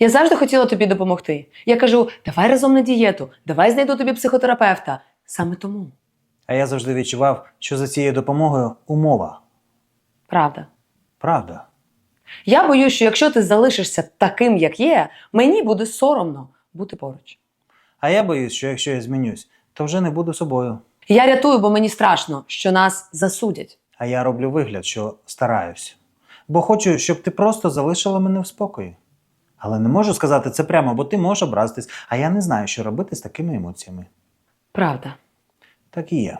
Я завжди хотіла тобі допомогти. Я кажу, давай разом на дієту, давай знайду тобі психотерапевта. Саме тому. А я завжди відчував, що за цією допомогою умова. Правда. Правда. Я боюсь, що якщо ти залишишся таким, як є, мені буде соромно бути поруч. А я боюсь, що якщо я змінюсь, то вже не буду собою. Я рятую, бо мені страшно, що нас засудять. А я роблю вигляд, що стараюсь. Бо хочу, щоб ти просто залишила мене в спокої. Але не можу сказати це прямо, бо ти можеш образитись, а я не знаю, що робити з такими емоціями. Правда. Так і є.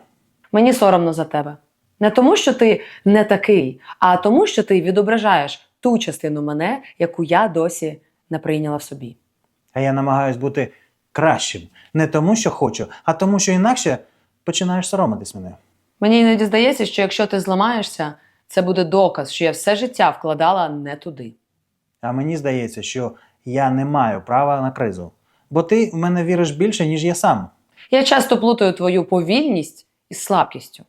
Мені соромно за тебе. Не тому, що ти не такий, а тому, що ти відображаєш ту частину мене, яку я досі не прийняла в собі. А я намагаюсь бути кращим. Не тому, що хочу, а тому, що інакше починаєш соромитись мене. Мені іноді здається, що якщо ти зламаєшся, це буде доказ, що я все життя вкладала не туди. А мені здається, що я не маю права на кризу. Бо ти в мене віриш більше, ніж я сам. Я часто плутаю твою повільність із слабкістю.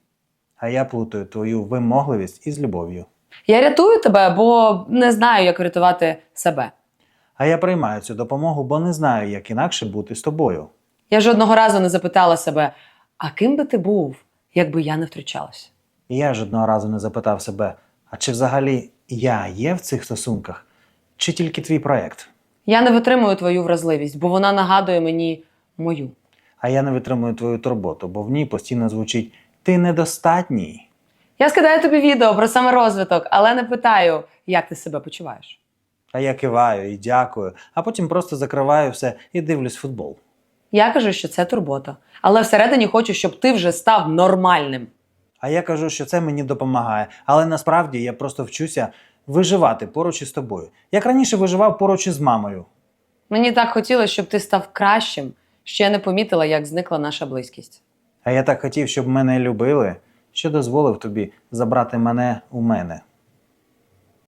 А я плутаю твою вимогливість із любов'ю. Я рятую тебе, бо не знаю, як врятувати себе. А я приймаю цю допомогу, бо не знаю, як інакше бути з тобою. Я жодного разу не запитала себе, а ким би ти був, якби я не втручалася? І я жодного разу не запитав себе, а чи взагалі я є в цих стосунках, чи тільки твій проєкт? Я не витримую твою вразливість, бо вона нагадує мені мою. А я не витримую твою турботу, бо в ній постійно звучить ти недостатній. Я скидаю тобі відео про саморозвиток, але не питаю, як ти себе почуваєш. А я киваю і дякую, а потім просто закриваю все і дивлюсь футбол. Я кажу, що це турбота, але всередині хочу, щоб ти вже став нормальним. А я кажу, що це мені допомагає, але насправді я просто вчуся виживати поруч із тобою. Як раніше виживав поруч із мамою. Мені так хотілося, щоб ти став кращим, що я не помітила, як зникла наша близькість. А я так хотів, щоб мене любили, що дозволив тобі забрати мене у мене.